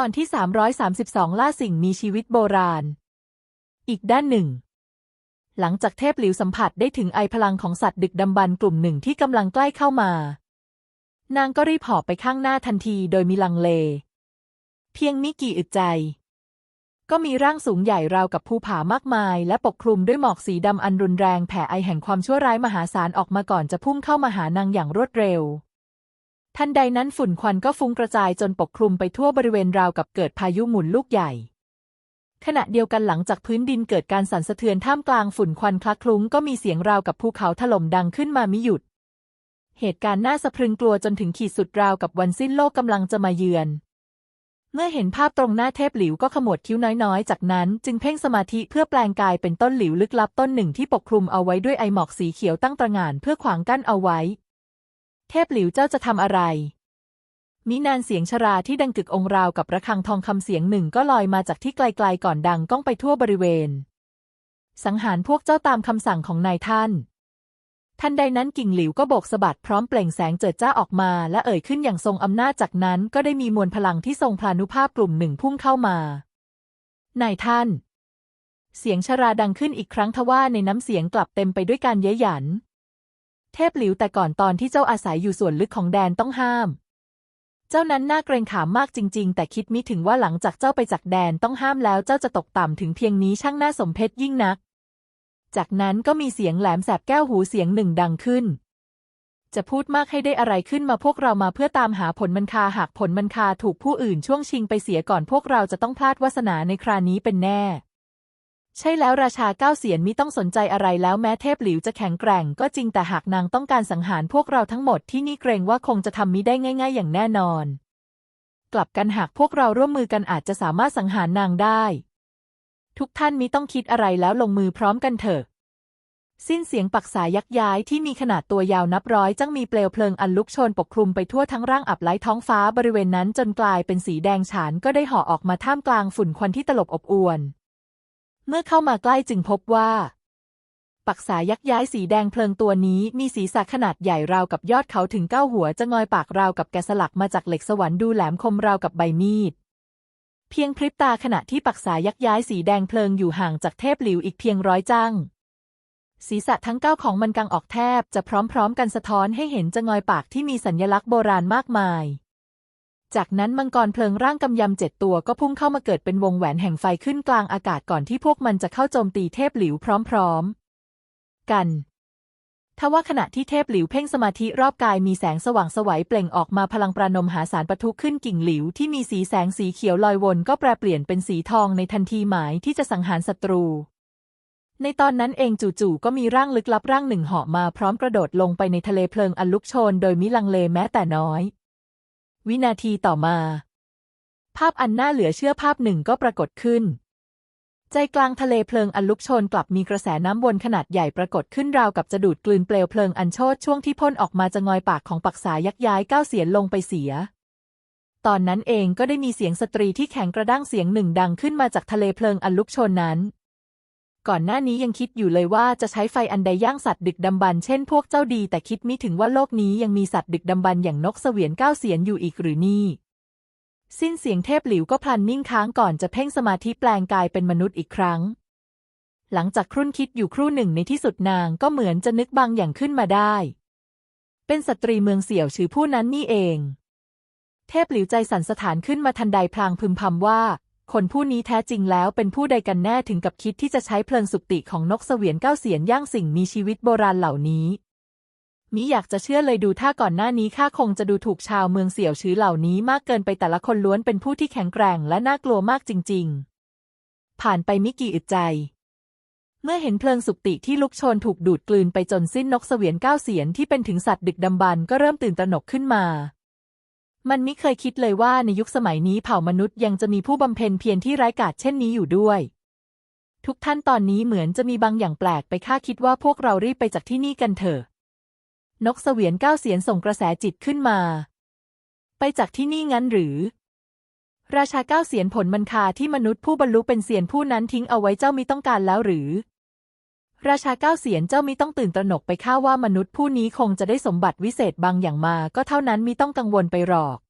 ตอนที่ 332 ล่าสิ่งมีชีวิตโบราณ อีกด้านหนึ่ง หลังจากเทพหลิวสัมผัสได้ถึงไอพลังของสัตว์ดึกดำบรรพ์กลุ่มหนึ่งที่กำลังใกล้เข้ามานางก็รีบหอบไปข้างหน้าทันทีโดยมีลังเล เพียงมิกี่อึดใจ ก็มีร่างสูงใหญ่ราวกับภูผามากมาย และปกคลุมด้วยหมอกสีดำอันรุนแรงแผ่ไอแห่งความชั่วร้ายมหาศาลออกมาก่อนจะพุ่งเข้ามาหานางอย่างรวดเร็ว ทันใดนั้นฝุ่นควันก็ฟุ้งกระจายจนปกคลุมไปทั่วบริเวณราวกับเกิดพายุหมุนลูกใหญ่ ขณะเดียวกันหลังจากพื้นดินเกิดการสั่นสะเทือนท่ามกลางฝุ่นควันคลักคลุ้งก็มีเสียงราวกับภูเขาถล่มดังขึ้นมามิหยุด เหตุการณ์น่าสะพรึงกลัวจนถึงขีดสุดราวกับวันสิ้นโลกกำลังจะมาเยือน เมื่อเห็นภาพตรงหน้าเทพหลิวก็ขมวดคิ้วน้อยๆ จากนั้นจึงเพ่งสมาธิเพื่อแปลงกายเป็นต้นหลิวลึกลับต้นหนึ่งที่ปกคลุมเอาไว้ด้วยไอหมอกสีเขียวตั้งตระหง่านเพื่อขวางกั้นเอาไว้ เทพหลิวเจ้าจะทำอะไรมินานเสียงชราที่ดังกึกองราวกับระฆังทองคำเสียงหนึ่งก็ลอยมาจากที่ไกลๆก่อนดังก้องไปทั่วบริเวณ สังหารพวกเจ้าตามคำสั่งของนายท่าน ทันใดนั้นกิ่งหลิวก็โบกสะบัดพร้อมเปล่งแสงเจิดจ้าออกมาและเอ่ยขึ้นอย่างทรงอำนาจจากนั้นก็ได้มีมวลพลังที่ทรงพลานุภาพกลุ่มหนึ่งพุ่งเข้ามานายท่าน เสียงชราดังขึ้นอีกครั้งทว่าในน้ำเสียงกลับเต็มไปด้วยการเย้ยหยัน เทพหลิวแต่ก่อนตอนที่เจ้าอาศัยอยู่ส่วนลึกของแดนต้องห้าม เจ้านั้นน่าเกรงขามมากจริง ๆ แต่คิดมิถึงว่าหลังจากเจ้าไปจากแดนต้องห้ามแล้วเจ้าจะตกต่ำถึงเพียงนี้ช่างน่าสมเพชยิ่งนัก จากนั้นก็มีเสียงแหลมแสบแก้วหูเสียงหนึ่งดังขึ้น จะพูดมากให้ได้อะไรขึ้นมาพวกเรามาเพื่อตามหาผลมันคาหากผลมันคาถูกผู้อื่นช่วงชิงไปเสียก่อนพวกเราจะต้องพลาดวาสนาในครานี้เป็นแน่ ใช่แล้วราชาเก้าเสียนมิต้องสนใจอะไรแล้วแม้เทพหลิวจะแข็งแกร่งก็จริงแต่หากนางต้องการสังหารพวกเราทั้งหมดที่นี่เกรงว่าคงจะทำมิได้ง่าย ๆ อย่างแน่นอน กลับกันหากพวกเราร่วมมือกันอาจจะสามารถสังหารนางได้ ทุกท่านมิต้องคิดอะไรแล้วลงมือพร้อมกันเถอะ สิ้นเสียงปักษายักย้ายที่มีขนาดตัวยาวนับร้อยจังมีเปลวเพลิงอันลุกโชนปกคลุมไปทั่วทั้งร่างอับไล้ท้องฟ้าบริเวณนั้นจนกลายเป็นสีแดงฉานก็ได้ห่อออกมาท่ามกลางฝุ่นควันที่ตลบอบอวน เมื่อเข้ามาใกล้จึงพบว่า ปักษายักษ์ย้ายสีแดงเพลิงตัวนี้มีศีรษะขนาดใหญ่ราวกับยอดเขาถึงเก้าหัวจะงอยปากราวกับแกะสลักมาจากเหล็กสวรรค์ดูแหลมคมราวกับใบมีด เพียงพริบตาขณะที่ปักษายักษ์ย้ายสีแดงเพลิงอยู่ห่างจากเทพหลิวอีกเพียงร้อยจังศีรษะทั้งเก้าของมันกังออกแทบจะพร้อมๆ กันสะท้อนให้เห็นจะงอยปากที่มีสัญลักษณ์โบราณมากมาย จากนั้นมังกรเพลิงร่างกำยำเจ็ดตัวก็พุ่งเข้ามาเกิดเป็นวงแหวนแห่งไฟขึ้นกลางอากาศก่อนที่พวกมันจะเข้าโจมตีเทพหลิวพร้อมๆ กันทว่าขณะที่เทพหลิวเพ่งสมาธิรอบกายมีแสงสว่างสวัยเปล่งออกมาพลังปราณมหาศาลปะทุขึ้นกิ่งหลิวที่มีสีแสงสีเขียวลอยวนก็แปรเปลี่ยนเป็นสีทองในทันทีหมายที่จะสังหารศัตรู ในตอนนั้นเองจู่ๆก็มีร่างลึกลับร่างหนึ่งเหาะมาพร้อมกระโดดลงไปในทะเลเพลิงอันลุกโชนโดยมิลังเลแม้แต่น้อย วินาทีต่อมา ภาพอันน่าเหลือเชื่อภาพหนึ่งก็ปรากฏขึ้น ใจกลางทะเลเพลิงอันลุกโชนกลับมีกระแสน้ำวนขนาดใหญ่ปรากฏขึ้นราวกับจะดูดกลืนเปลวเพลิงอันโชดช่วงที่พ่นออกมาจะงอยปากของปักษายักย้ายก้าวเสียนลงไปเสีย ตอนนั้นเองก็ได้มีเสียงสตรีที่แข็งกระด้างเสียงหนึ่งดังขึ้นมาจากทะเลเพลิงอันลุกโชนนั้น ก่อนหน้านี้ยังคิดอยู่เลยว่าจะใช้ไฟอันใดย่างสัตว์ดึกดำบรรพ์เช่นพวกเจ้าดี แต่คิดมิถึงว่าโลกนี้ยังมีสัตว์ดึกดำบรรพ์อย่างนกเสวียนก้าวเสียนอยู่อีกหรือนี่ สิ้นเสียงเทพหลิวก็พลันนิ่งค้างก่อนจะเพ่งสมาธิแปลงกายเป็นมนุษย์อีกครั้ง หลังจากครุ่นคิดอยู่ครู่หนึ่งในที่สุดนางก็เหมือนจะนึกบางอย่างขึ้นมาได้ เป็นสตรีเมืองเสี่ยวชื่อผู้นั้นนี่เอง เทพหลิวใจสั่นสถานขึ้นมาทันใดพลางพึมพำว่า คนผู้นี้แท้จริงแล้วเป็นผู้ใดกันแน่ถึงกับคิดที่จะใช้เพลิงสุกติของนกเสวียนเก้าเสียนย่างสิ่งมีชีวิตโบราณเหล่านี้ มิอยากจะเชื่อเลยดูถ้าก่อนหน้านี้ข้าคงจะดูถูกชาวเมืองเสี่ยวชื้อเหล่านี้มากเกินไปแต่ละคนล้วนเป็นผู้ที่แข็งแกร่งและน่ากลัวมากจริง ๆ ผ่านไปมิกี่อึดใจ เมื่อเห็นเพลิงสุกติที่ลุกโชนถูกดูดกลืนไปจนสิ้นนกเสวียนเก้าเสียนที่เป็นถึงสัตว์ดึกดำบรรก็เริ่มตื่นตระหนกขึ้นมา มันไมิเคยคิดเลยว่าในยุคสมัยนี้เผ่ามนุษย์ยังจะมีผู้บำเพ็ญเพียรที่ไร้กาจเช่นนี้อยู่ด้วย ทุกท่านตอนนี้เหมือนจะมีบางอย่างแปลกไปข้าคิดว่าพวกเรารีบไปจากที่นี่กันเถอะ นกเสวียนก้าวเสียนส่งกระแสจิตขึ้นมา ไปจากที่นี่งั้นหรือ ราชาก้าวเสียนผลมันคาที่มนุษย์ผู้บรรลุเป็นเสียนผู้นั้นทิ้งเอาไว้เจ้ามิต้องการแล้วหรือ ราชาเก้าเสียนเจ้ามิต้องตื่นตระหนกไปข้าว่ามนุษย์ผู้นี้คงจะได้สมบัติวิเศษบางอย่างมา ก็เท่านั้นมิต้องกังวลไปหรอก